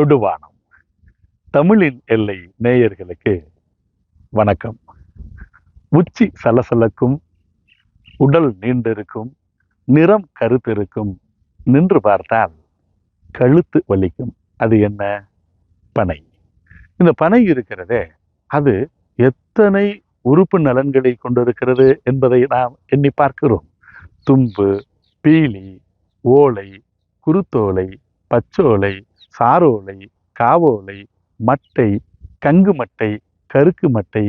தொடுவானம். தமிழின் எல்லை நேயர்களுக்கு வணக்கம். உச்சி சலசலக்கும் உடல் நீண்டிருக்கும் நிறம் கருத்திருக்கும் நின்று பார்த்தால் கழுத்து வலிக்கும். அது என்ன? பனை. இந்த பனை இருக்கிறதே அது எத்தனை உறுப்பு நலன்களை கொண்டிருக்கிறது என்பதை நாம் எண்ணி பார்க்கிறோம். தும்பு பீலி ஓலை குருத்தோலை பச்சோலை சாரோலை காவோலை மட்டை கங்கு மட்டை கருக்கு மட்டை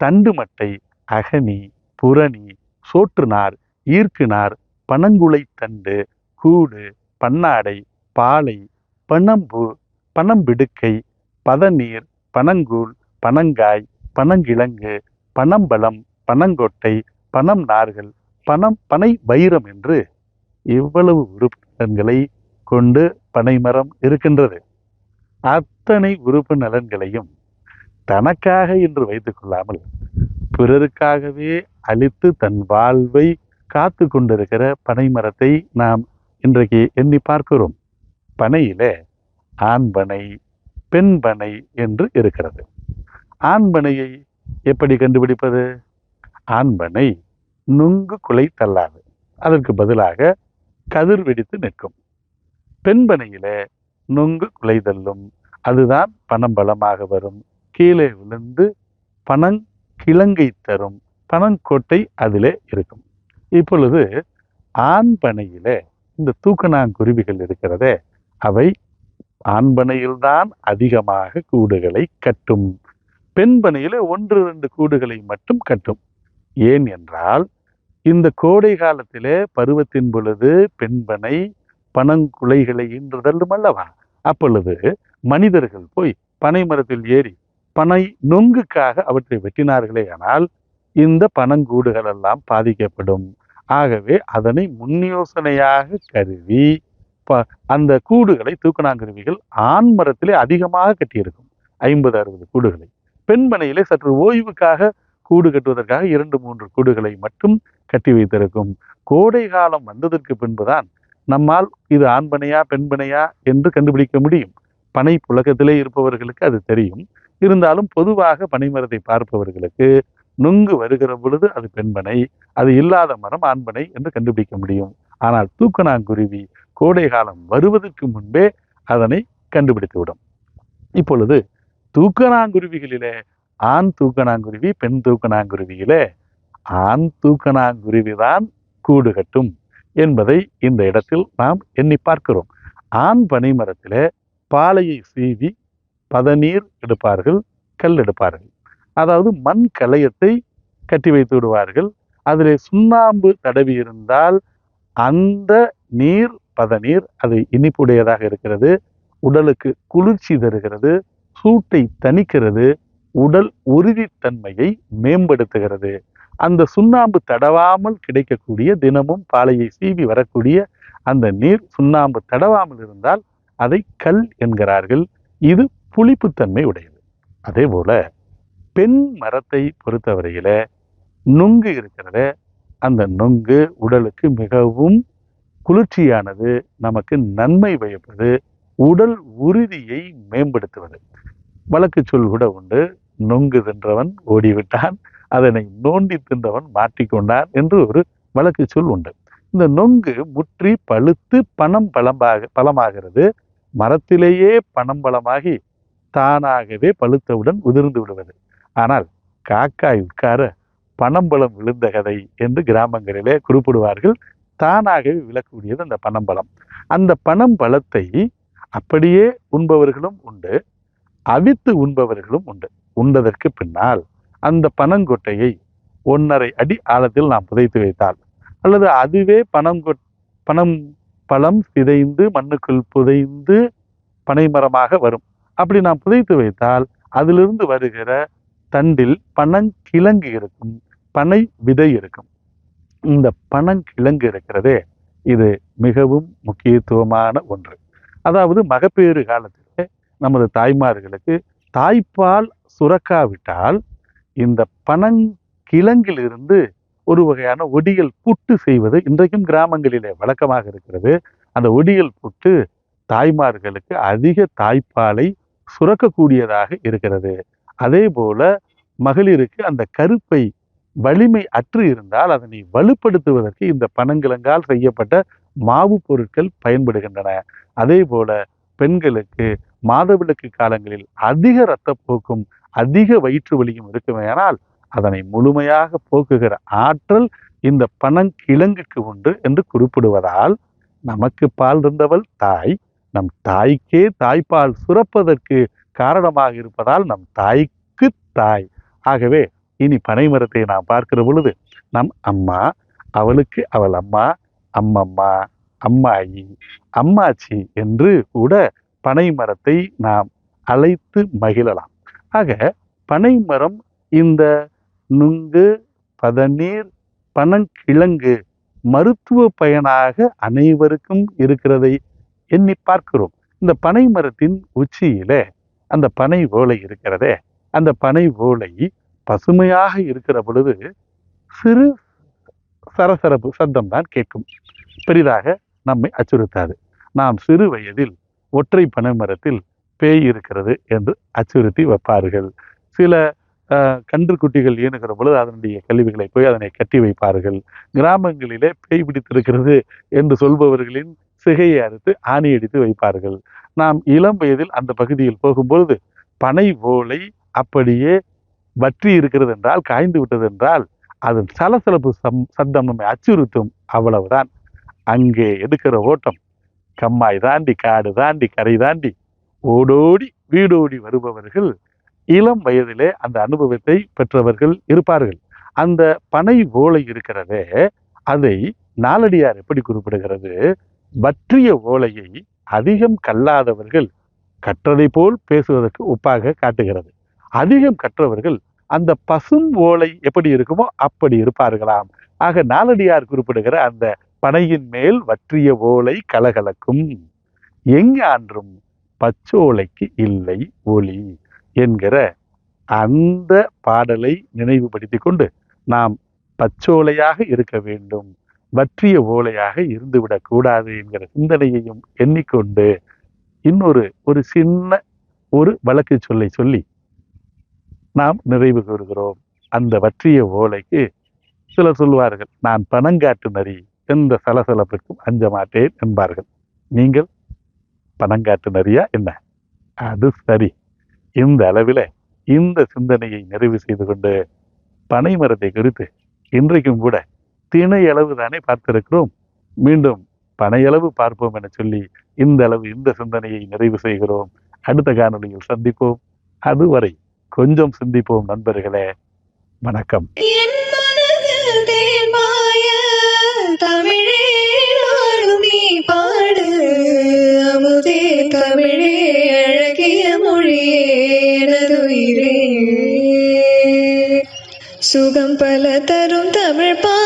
தண்டு மட்டை அகனி புரணி சோற்றுநார் ஈர்க்குனார் ஈர்க்கு பனங்குலை தண்டு கூடு பன்னாடை பாலை பனம்பு பனம்பிடுக்கை பதநீர் பனங்கூழ் பனங்காய் பனங்கிழங்கு பனம்பழம் பனங்கொட்டை பனம் நார்கள் பனம் பனை வைரம் என்று இவ்வளவு உறுப்பினர்களை கொண்டு பனைமரம் இருக்கின்றது. அத்தனை உறுப்பு நலன்களையும் தனக்காக என்று வைத்துக் கொள்ளாமல் பிறருக்காகவே அழித்து தன் வாழ்வை காத்து கொண்டிருக்கிற பனைமரத்தை நாம் இன்றைக்கு எண்ணி பார்க்கிறோம். பனையில ஆண்பனை பெண்பனை என்று இருக்கிறது. ஆண்பனையை எப்படி கண்டுபிடிப்பது? ஆண்பனை நுங்கு குலை தள்ளாது. அதற்கு பதிலாக கதிர் வெடித்து நிற்கும். பெண்பனையிலே நுங்கு குலைதல்லும் அதுதான் பணம் பலமாக வரும். கீழே விழுந்து பனங் கிழங்கை தரும். பணங்கோட்டை அதிலே இருக்கும். இப்பொழுது ஆண்பனையிலே இந்த தூக்கணாங்குருவிகள் இருக்கிறதே அவை ஆண்பனையில்தான் அதிகமாக கூடுகளை கட்டும். பெண்பனையில ஒன்று ரெண்டு கூடுகளை மட்டும் கட்டும். ஏன் என்றால் இந்த கோடை காலத்திலே பருவத்தின் பொழுது பெண்பனை பனங்குலைகளை ஈன்றுதல்லும் அல்லவா அப்பொழுது மனிதர்கள் போய் பனை மரத்தில் ஏறி பனை நொங்குக்காக அவற்றை வெட்டினார்களே ஆனால் இந்த பனங்கூடுகள் எல்லாம் பாதிக்கப்படும். ஆகவே அதனை முன்யோசனையாக கருதி ப- அந்த கூடுகளை தூக்கணாங்கருவிகள் ஆண் மரத்திலே அதிகமாக கட்டியிருக்கும். ஐம்பது அறுபது கூடுகளை. பெண்மனையிலே சற்று ஓய்வுக்காக கூடு கட்டுவதற்காக இரண்டு மூன்று கூடுகளை மட்டும் கட்டி வைத்திருக்கும். கோடை காலம் வந்ததற்கு பின்புதான் நம்மால் இது ஆண்பனையா பெண்பனையா என்று கண்டுபிடிக்க முடியும். பனை புழக்கத்திலே இருப்பவர்களுக்கு அது தெரியும். இருந்தாலும் பொதுவாக பனைமரத்தை பார்ப்பவர்களுக்கு நுங்கு வருகிற பொழுது அது பெண்பனை அது இல்லாத மரம் ஆண்பனை என்று கண்டுபிடிக்க முடியும். ஆனால் தூக்கணாங்குருவி கோடை காலம் வருவதற்கு முன்பே அதனை கண்டுபிடித்துவிடும். இப்பொழுது தூக்கணாங்குருவிகளிலே ஆண் தூக்கணாங்குருவி பெண் தூக்கணாங்குருவியிலே ஆண் தூக்கணாங்குருவி தான் கூடு கட்டும். என்பதை இந்த இடத்தில் நாம் எண்ணி பார்க்கிறோம். ஆண் பனைமரத்திலே பாலையை சீவி பதநீர் எடுப்பார்கள் கல் எடுப்பார்கள். அதாவது மண் கலையத்தை கட்டி வைத்து விடுவார்கள். அதிலே சுண்ணாம்பு தடவி இருந்தால் அந்த நீர் பதநீர் அது இனிப்புடையதாக இருக்கிறது. உடலுக்கு குளிர்ச்சி தருகிறது. சூட்டை தணிக்கிறது. உடல் உறுதித்தன்மையை மேம்படுத்துகிறது. அந்த சுண்ணாம்பு தடவாமல் கிடைக்கக்கூடிய தினமும் பாலையை சீவி வரக்கூடிய அந்த நீர் சுண்ணாம்பு தடவாமல் இருந்தால் அதை கல் என்கிறார்கள். இது புளிப்புத்தன்மை உடையது. அதே போல பெண் மரத்தை பொறுத்தவரையில நுங்கு இருக்கிறத அந்த நுங்கு உடலுக்கு மிகவும் குளிர்ச்சியானது நமக்கு நன்மை வைப்பது உடல் உறுதியை மேம்படுத்துவது. வழக்கு சொல் கூட உண்டு நொங்கு தின்றவன் ஓடிவிட்டான் அதனை நோண்டி தின்றவன் மாட்டிக்கொண்டான் என்று ஒரு வழக்கு சொல் உண்டு. இந்த நொங்கு முற்றி பழுத்து பணம் பழமாக பழமாகிறது. மரத்திலேயே பணம் பழமாகி தானாகவே பழுத்தவுடன் உதிர்ந்து விடுவது. ஆனால் காக்காய் உட்கார பனம்பழம் விழுந்த கதை என்று கிராமங்களிலே குறிப்பிடுவார்கள். தானாகவே விழக்கூடியது அந்த பனம்பழம் அந்த பனம்பழத்தை அப்படியே உண்பவர்களும் உண்டு அவித்து உண்பவர்களும் உண்டு. உண்டதற்கு பின்னால் அந்த பனங்கொட்டையை ஒன்றரை அடி ஆழத்தில் நாம் புதைத்து வைத்தால் அல்லது அதுவே பனங்கொட் பனம் பழம் சிதைந்து மண்ணுக்குள் புதைந்து பனைமரமாக வரும். அப்படி நாம் புதைத்து வைத்தால் அதிலிருந்து வருகிற தண்டில் பனங்கிழங்கு இருக்கும் பனை விதை இருக்கும். இந்த பனங்கிழங்கு இருக்கிறதே இது மிகவும் முக்கியத்துவமான ஒன்று. அதாவது மகப்பேறு காலத்திலே நமது தாய்மார்களுக்கு தாய்ப்பால் சுரக்காவிட்டால் இந்த பனங்கிழங்கிலிருந்து ஒரு வகையான ஒடியல் புட்டு செய்வது இன்றைக்கும் கிராமங்களிலே வழக்கமாக இருக்கிறது. அந்த ஒடியல் புட்டு தாய்மார்களுக்கு அதிக தாய்ப்பாலை சுரக்கக்கூடியதாக இருக்கிறது. அதே போல மகளிருக்கு அந்த கருப்பை வலிமை அற்று இருந்தால் அதனை வலுப்படுத்துவதற்கு இந்த பனங்கிழங்கால் செய்யப்பட்ட மாவு பொருட்கள் பயன்படுகின்றன. அதே போல பெண்களுக்கு மாதவிலக்கு காலங்களில் அதிக இரத்தப்போக்கும் அதிக வயிற்று வலியும் இருக்குமேயானால் அதனை முழுமையாக போக்குகிற ஆற்றல் இந்த பனங்கிழங்குக்கு உண்டு என்று குறிப்பிடுவதால் நமக்கு பால் இருந்தவள் தாய். நம் தாய்க்கே தாய்ப்பால் சுரப்பதற்கு காரணமாக இருப்பதால் நம் தாய்க்கு தாய். ஆகவே இனி பனை மரத்தை நாம் பார்க்கிற பொழுது நம் அம்மா அவளுக்கு அவள் அம்மா அம்மம்மா அம்மாயி அம்மாச்சி என்று கூட பனை மரத்தை நாம் அழைத்து மகிழலாம். ஆக பனை மரம் இந்த நுங்கு பதநீர் பனங்கிழங்கு மருத்துவ பயனாக அனைவருக்கும் இருக்கிறதை எண்ணி பார்க்கிறோம். இந்த பனை மரத்தின் உச்சியில அந்த பனை ஓலை இருக்கிறதே. அந்த பனை ஓலை பசுமையாக இருக்கிற பொழுது சிறு சரசரப்பு சத்தம் தான் கேட்கும். பெரிதாக நம்மை அச்சுறுத்தாது. நாம் சிறு வயதில் ஒற்றை பனை மரத்தில் பேய் இருக்கிறது என்று அச்சுறுத்தி வைப்பார்கள். சில கன்று குட்டிகள் ஈனுகிற பொழுது அதனுடைய கழிவுகளை போய் அதனை கட்டி வைப்பார்கள். கிராமங்களிலே பேய் பிடித்திருக்கிறது என்று சொல்பவர்களின் சிகையை அறுத்து ஆணி அடித்து வைப்பார்கள். நாம் இளம் வயதில் அந்த பகுதியில் போகும்பொழுது பனை ஓலை அப்படியே வற்றி இருக்கிறது என்றால் காய்ந்து விட்டது என்றால் அதன் சலசலப்பு சம் சத்தம் நம்மை அச்சுறுத்தும் அவ்வளவுதான். அங்கே எடுக்கிற ஓட்டம் கம்மாய் தாண்டி காடு தாண்டி கரை தாண்டி ஓடோடி வீடோடி வருபவர்கள் இளம் வயதிலே அந்த அனுபவத்தை பெற்றவர்கள் இருப்பார்கள். அந்த பனை ஓலை இருக்கிறதே அதை நாலடியார் எப்படி குறிப்பிடுகிறது? வற்றிய ஓலையை அதிகம் கல்லாதவர்கள் கற்றதை போல் பேசுவதற்கு ஒப்பாக காட்டுகிறது. அதிகம் கற்றவர்கள் அந்த பசும் ஓலை எப்படி இருக்குமோ அப்படி இருப்பார்களாம். ஆக நாலடியார் குறிப்பிடுகிற அந்த பனையின் மேல் வற்றிய ஓலை கலகலக்கும். எஞ்ஞான்றும் பச்சோலைக்கு இல்லை ஒளி என்கிற அந்த பாடலை நினைவுபடுத்தி கொண்டு நாம் பச்சோலையாக இருக்க வேண்டும் வற்றிய ஓலையாக இருந்துவிடக் கூடாது என்கிற சிந்தனையையும் எண்ணிக்கொண்டு இன்னொரு ஒரு சின்ன ஒரு வழக்கு சொல்லை சொல்லி நாம் நிறைவு கூறுகிறோம். அந்த வற்றிய ஓலைக்கு சிலர் சொல்வார்கள் நான் பணங்காட்டு நரி எந்த சலசலப்பிற்கும் அஞ்ச மாட்டேன் என்பார்கள். நீங்கள் பணங்காட்டு நிறையா என்ன? அது சரி. இந்த அளவில் இந்த சிந்தனையை நிறைவு செய்து கொண்டு பனை மரத்தை குறித்து இன்றைக்கும் கூட திணை அளவு தானே பார்த்திருக்கிறோம். மீண்டும் பனையளவு பார்ப்போம் என சொல்லி இந்த அளவு இந்த சிந்தனையை நிறைவு செய்கிறோம். அடுத்த காணொலியில் சந்திப்போம். அதுவரை கொஞ்சம் சிந்திப்போம் நண்பர்களே. வணக்கம். சுகம் பல தரும் தமிழ் பா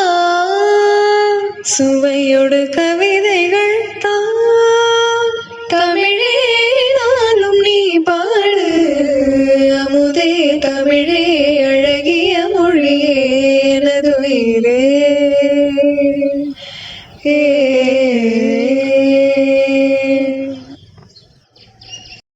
சுவையோடு கவிதைகள் தான் தமிழே நாளும் நீ பாடு. அமுதே தமிழே அழகிய மொழியே எனது உயிரே. ஏ